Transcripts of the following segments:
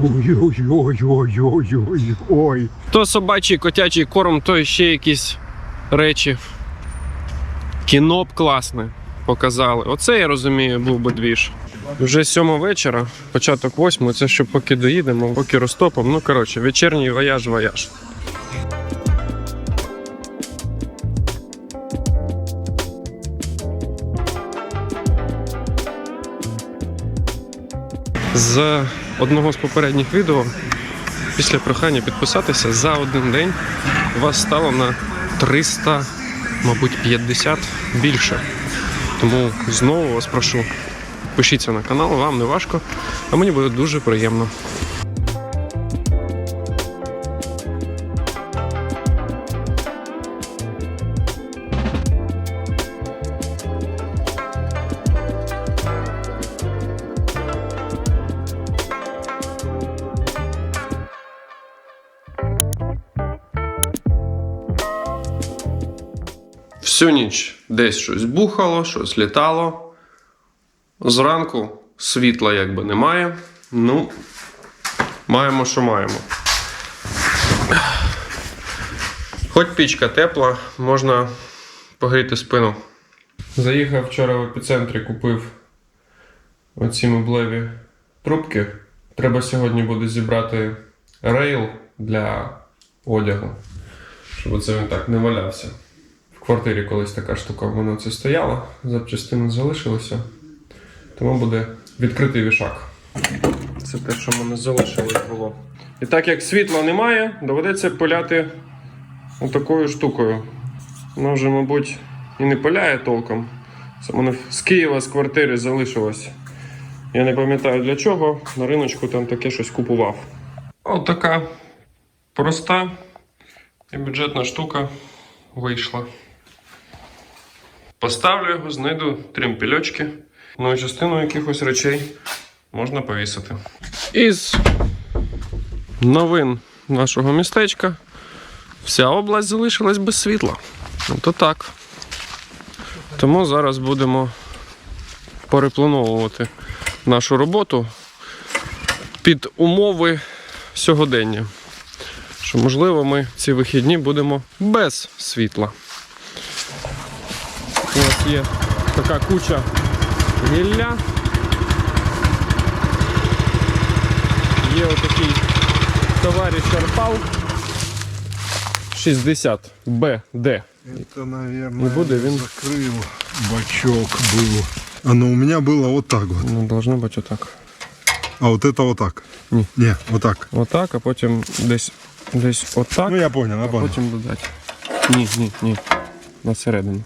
Ой-ой-ой-ой-ой-ой. То собачий котячий корм, то ще якісь речі. Кіно б класне показали. Оце я розумію, був би двіж. Вже сьома вечора, початок восьмої, це ще поки доїдемо, поки розтопимо. Ну коротше, вечірній вояж вояж. З одного з попередніх відео після прохання підписатися за один день вас стало на 300, мабуть, 50 більше. Тому знову вас прошу, пишіться на канал, вам не важко, а мені буде дуже приємно. Десь щось бухало, щось літало. Зранку світла якби немає. Ну, маємо, що маємо. Хоч пічка тепла, можна погріти спину. Заїхав вчора в епіцентрі, купив оці меблеві трубки. Треба сьогодні буде зібрати рейл для одягу, щоб оце він так не валявся. Квартирі колись така штука в мене це стояла, запчастини залишилися. Тому буде відкритий вішак. Це те, що в мене залишилось було. І так як світла немає, доведеться пиляти отакою штукою. Вона вже, мабуть, і не пиляє толком. Це мене з Києва з квартири залишилось. Я не пам'ятаю для чого. На риночку там таке щось купував. Отака проста і бюджетна штука вийшла. Поставлю його, знайду тримпільочки. Ну і частину якихось речей можна повісити. Із новин нашого містечка вся область залишилась без світла. Ну то так. Тому зараз будемо переплановувати нашу роботу під умови сьогодення. Що, можливо, ми ці вихідні будемо без світла. У нас є така куча гілля. Є отакий товариш Арпал 60 БД. Это, наверное, Не буду, вин. закрыл бачок был. Оно у меня было вот так вот. Ну, должно бути отак. А вот это вот так. Не. Не, вот так. Отак, а потім десь, десь отак, Ну я понял, я а понял. потім додати. Ні, ні, ні. На середину.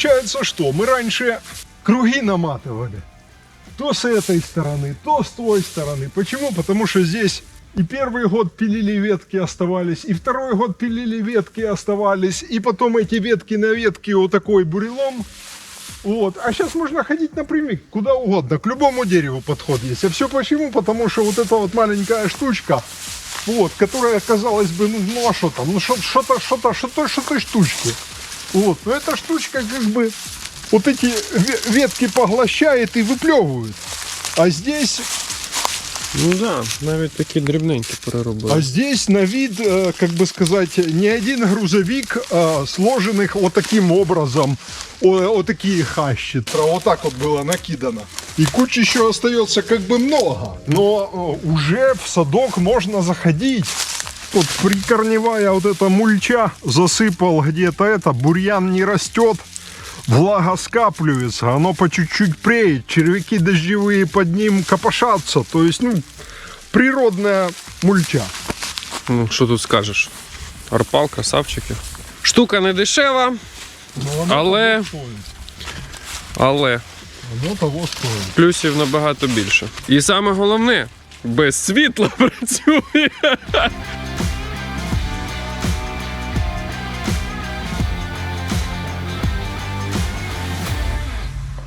Получается что? Мы раньше круги наматывали. То с этой стороны, то с той стороны. Почему? Потому что здесь и первый год пилили ветки оставались, и второй год пилили ветки оставались, и потом эти ветки на ветки вот такой бурелом. Вот. А сейчас можно ходить напрямик, куда угодно, к любому дереву подход есть. А все почему? Потому что вот эта вот маленькая штучка, вот, которая, казалось бы, ну, ну а что там, ну что- что-то, что-то, что-то, что-то штучки. Вот, но эта штучка как бы вот эти ве- ветки поглощает и выплевывает. А здесь, Ну так, да, навіть такі дрібненькі переробили. а здесь на вид, э, как бы сказать, не один грузовик а, сложенных вот таким образом, о- вот такие хащи. Вот так вот было накидано. И куч еще остается как бы много. Но э, уже в садок можно заходить. Тут прикорневая вот эта мульча засыпал где-то это, бурьян не растет. Влага скапливается, оно по чуть-чуть преет, червяки дождевые под ним копошатся. То есть, ну, природная мульча. Ну, що тут скажеш? Арпал, красавчики. Штука не дешева, Но Але- того стоит. але Оно того стоит. плюсів набагато більше. І саме головне, без світла працює.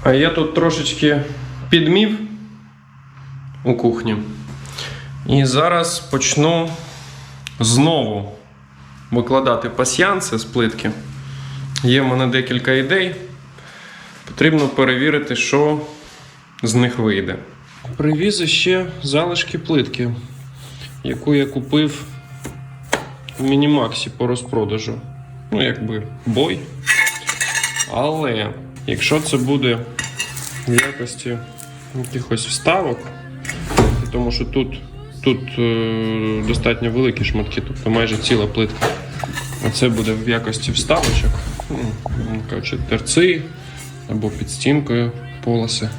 А я тут трошечки підмів у кухні. І зараз почну знову викладати пасьянси з плитки. Є в мене декілька ідей. Потрібно перевірити, що з них вийде. Привіз ще залишки плитки, яку я купив в Мінімаксі по розпродажу. Ну, якби бой. Але якщо це буде в якості якихось вставок, тому що тут, тут е, достатньо великі шматки, тобто майже ціла плитка. А це буде в якості вставочок, ну, кажучи, терци або під стінкою полоси.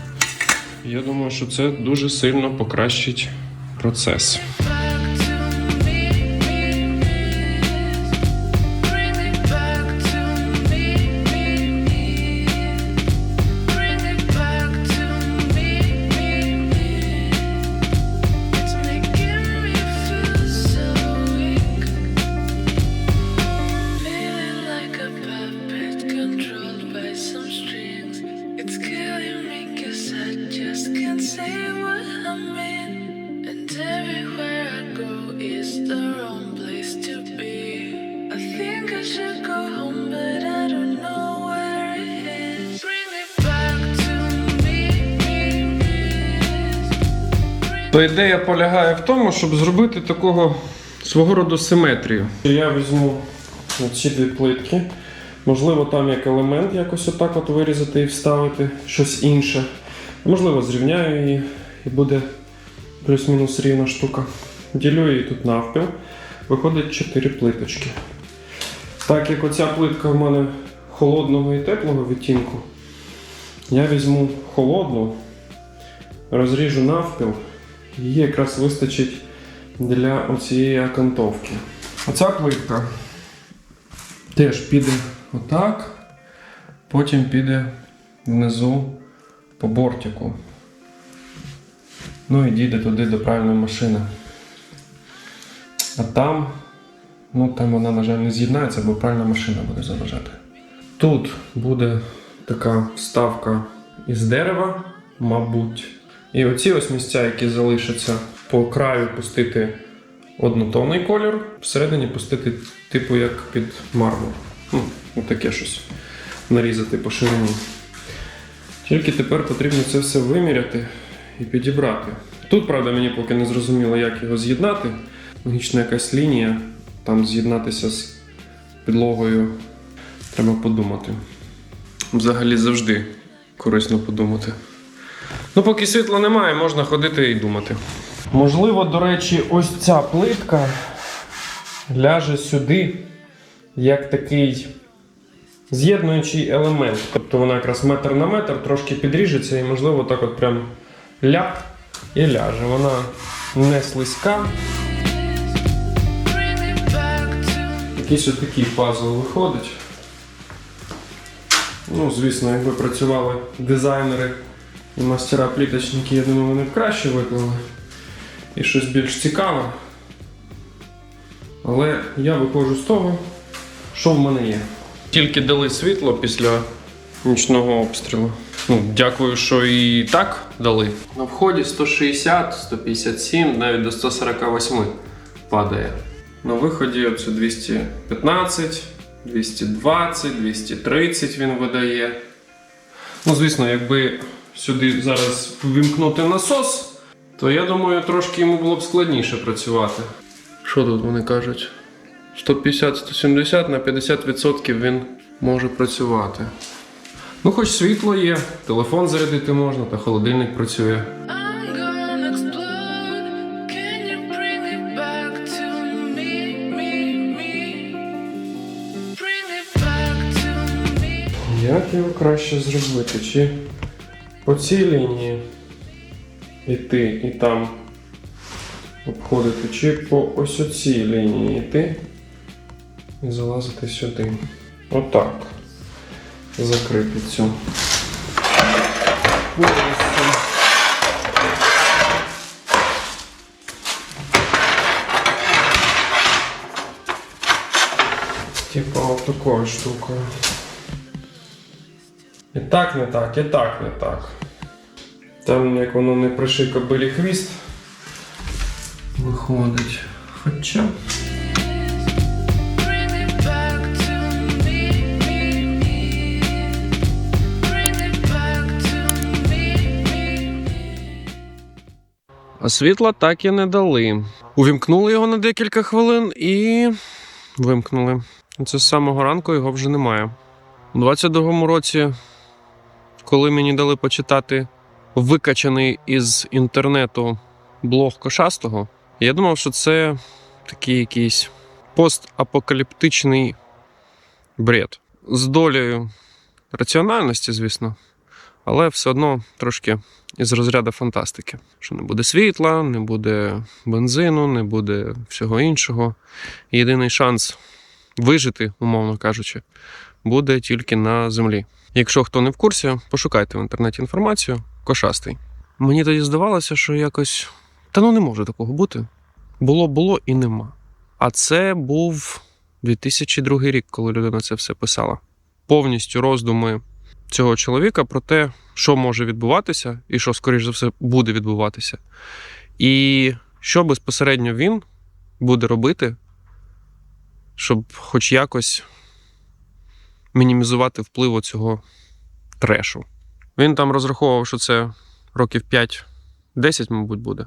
Я думаю, що це дуже сильно покращить процес. Ідея полягає в тому, щоб зробити такого свого роду симетрію. Я візьму ці дві плитки. Можливо, там як елемент якось отак от вирізати і вставити щось інше. Можливо, зрівняю її і буде плюс-мінус рівна штука. Ділю її тут навпіл. Виходить 4 плиточки. Так як оця плитка в мене холодного і теплого відтінку, я візьму холодну, розріжу навпіл, її якраз вистачить для оцієї окантовки. Оця плитка теж піде отак, потім піде внизу по бортику. Ну і дійде туди до правильної машини. А там, ну там вона, на жаль, не з'єднається, бо правильна машина буде заважати. Тут буде така вставка із дерева, мабуть. І оці ось місця, які залишаться по краю пустити однотонний колір, всередині пустити, типу, як під мармур. Ну, таке щось. Нарізати по ширині. Тільки тепер потрібно це все виміряти і підібрати. Тут, правда, мені поки не зрозуміло, як його з'єднати. Логічна якась лінія, там з'єднатися з підлогою. Треба подумати. Взагалі завжди корисно подумати. Ну, поки світла немає, можна ходити і думати. Можливо, до речі, ось ця плитка ляже сюди як такий з'єднуючий елемент. Тобто вона якраз метр на метр трошки підріжеться і, можливо, так от прям ляп і ляже. Вона не слизька. Якийсь отакий пазл виходить. Ну, звісно, якби працювали дизайнери і мастера пліточники, я думаю, вони б краще виклали. І щось більш цікаве. Але я виходжу з того, що в мене є. Тільки дали світло після нічного обстрілу. Ну, дякую, що і так дали. На вході 160, 157, навіть до 148 падає. На виході це 215, 220, 230 він видає. Ну, звісно, якби сюди зараз ввімкнути насос, то я думаю, трошки йому було б складніше працювати. Що тут вони кажуть? 150-170 на 50% він може працювати. Ну, хоч світло є, телефон зарядити можна, та холодильник працює. Як його краще зробити? Чи по цій лінії йти і там обходити, чи по ось оцій лінії йти і залазити сюди. Отак. Закрити цю. Типа от такою штукою. І так не так, і так не так. Там як воно не приший кобилі хвіст. Виходить. Хоча. А світла так і не дали. Увімкнули його на декілька хвилин і вимкнули. Це з самого ранку його вже немає. У 22-му році, коли мені дали почитати викачаний із інтернету блог Кошастого, я думав, що це такий якийсь постапокаліптичний бред. З долею раціональності, звісно, але все одно трошки із розряду фантастики. Що не буде світла, не буде бензину, не буде всього іншого. Єдиний шанс вижити, умовно кажучи, буде тільки на землі. Якщо хто не в курсі, пошукайте в інтернеті інформацію. Кошастий. Мені тоді здавалося, що якось. Та ну не може такого бути. Було, було і нема. А це був 2002 рік, коли людина це все писала. Повністю роздуми цього чоловіка про те, що може відбуватися, і що, скоріш за все, буде відбуватися. І що безпосередньо він буде робити, щоб хоч якось мінімізувати вплив цього трешу. Він там розраховував, що це років 5-10, мабуть, буде.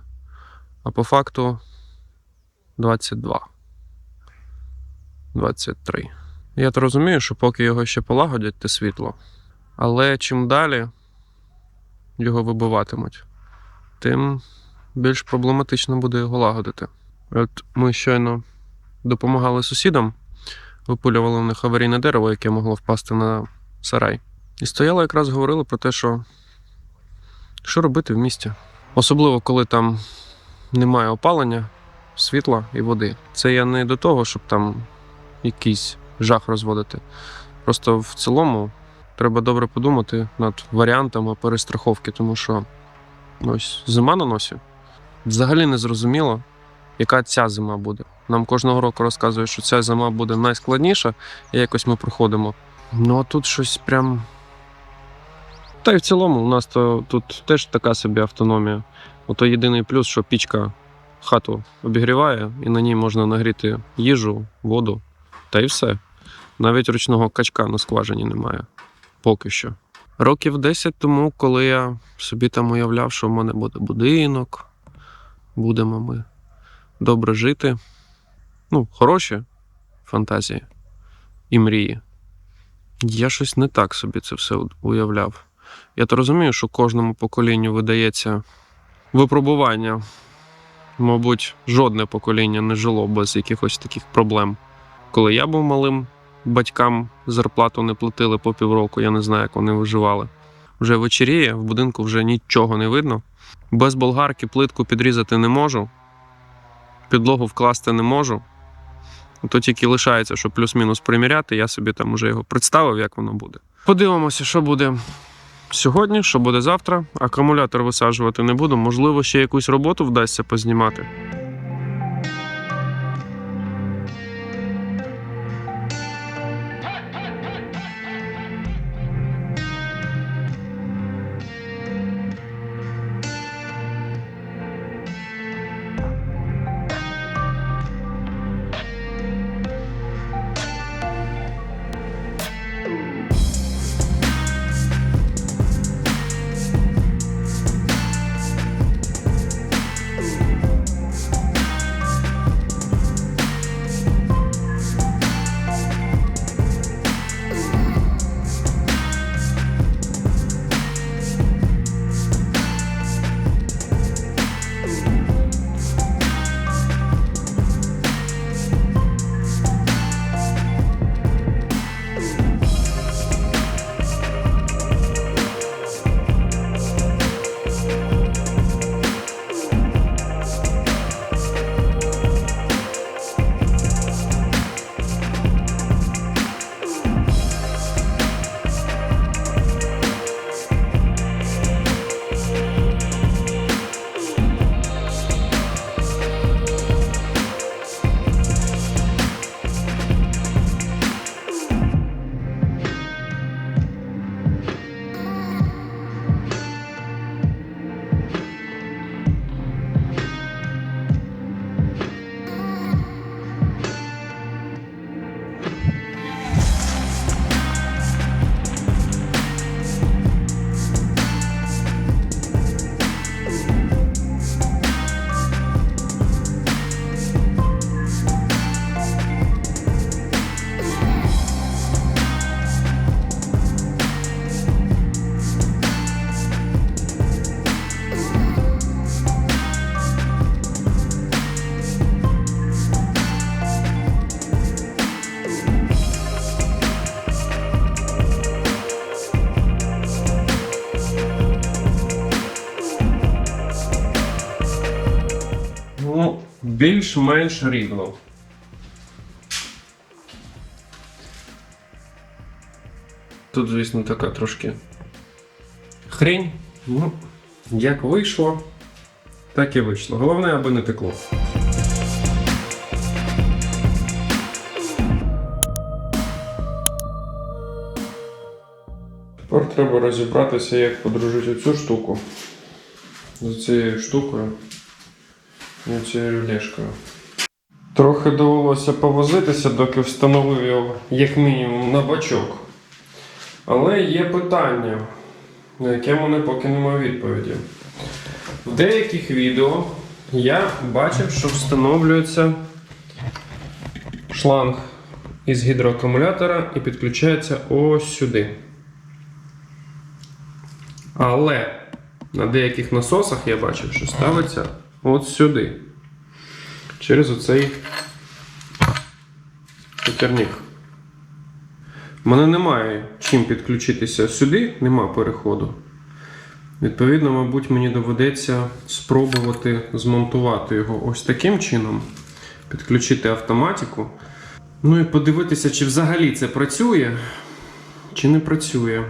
А по факту 22. 23. Я то розумію, що поки його ще полагодять, те світло. Але чим далі його вибиватимуть, тим більш проблематично буде його лагодити. От ми щойно допомагали сусідам, випулювали в них аварійне дерево, яке могло впасти на сарай. І стояли якраз говорили про те, що, що робити в місті. Особливо, коли там немає опалення, світла і води. Це я не до того, щоб там якийсь жах розводити. Просто в цілому треба добре подумати над варіантами перестраховки, тому що ну, ось зима на носі. Взагалі не зрозуміло, яка ця зима буде. Нам кожного року розказують, що ця зима буде найскладніша, і якось ми проходимо. Ну а тут щось прям. Та й в цілому, у нас то тут теж така собі автономія. Ото єдиний плюс, що пічка хату обігріває, і на ній можна нагріти їжу, воду, та й все. Навіть ручного качка на скважині немає. Поки що. Років 10 тому, коли я собі там уявляв, що в мене буде будинок, будемо ми добре жити. Ну, хороші фантазії і мрії. Я щось не так собі це все уявляв. Я то розумію, що кожному поколінню видається випробування. Мабуть, жодне покоління не жило без якихось таких проблем. Коли я був малим, батькам зарплату не платили по півроку, я не знаю, як вони виживали. Вже вечеріє, в будинку вже нічого не видно. Без болгарки плитку підрізати не можу, підлогу вкласти не можу. То тільки лишається, щоб плюс-мінус приміряти. Я собі там уже його представив, як воно буде. Подивимося, що буде сьогодні, що буде завтра. Акумулятор висаджувати не буду. Можливо, ще якусь роботу вдасться познімати. Більш-менш рівно. Тут, звісно, така трошки хрень. Ну, як вийшло, так і вийшло. Головне, аби не текло. Тепер треба розібратися, як подружити цю штуку з цією штукою цією лєшкою. Трохи довелося повозитися, доки встановив його як мінімум на бачок. Але є питання, на яке мене поки немає відповіді. В деяких відео я бачив, що встановлюється шланг із гідроакумулятора і підключається ось сюди. Але на деяких насосах я бачив, що ставиться от сюди. Через оцей котерник. У мене немає чим підключитися сюди, нема переходу. Відповідно, мабуть, мені доведеться спробувати змонтувати його ось таким чином, підключити автоматику. Ну і подивитися, чи взагалі це працює, чи не працює.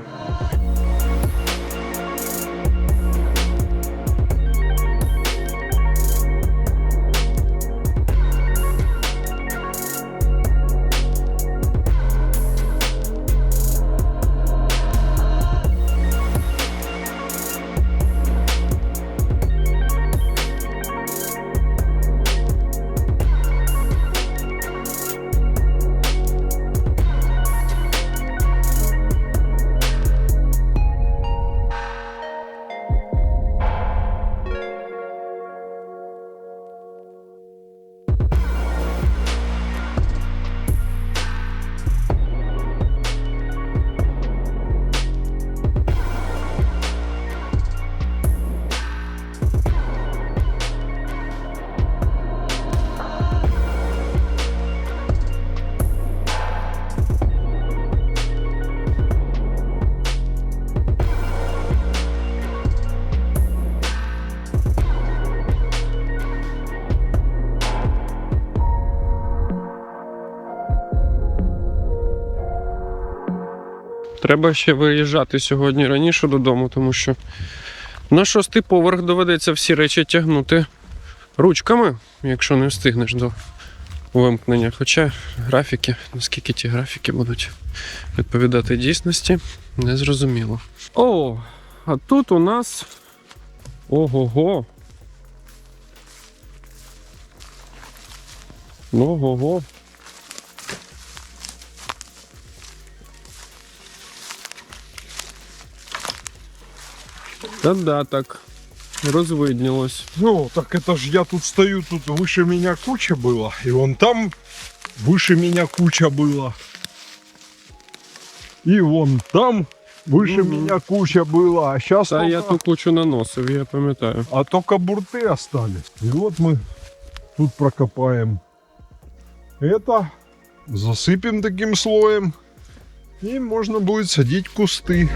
Треба ще виїжджати сьогодні раніше додому, тому що на шостий поверх доведеться всі речі тягнути ручками, якщо не встигнеш до вимкнення. Хоча графіки, наскільки ті графіки будуть відповідати дійсності, не зрозуміло. О, а тут у нас. Ого-го. Ого-го. Та-да, так. Розвиднілось. Ну, так это ж я тут стою, тут выше меня куча было. И вон там выше меня куча было. И вон там выше Мгм. меня куча было. А сейчас Та я ту кучу наносив, я пам'ятаю. А только бурты остались. И вот мы тут прокопаем это, засыпем таким слоем. И можно будет садить кусты.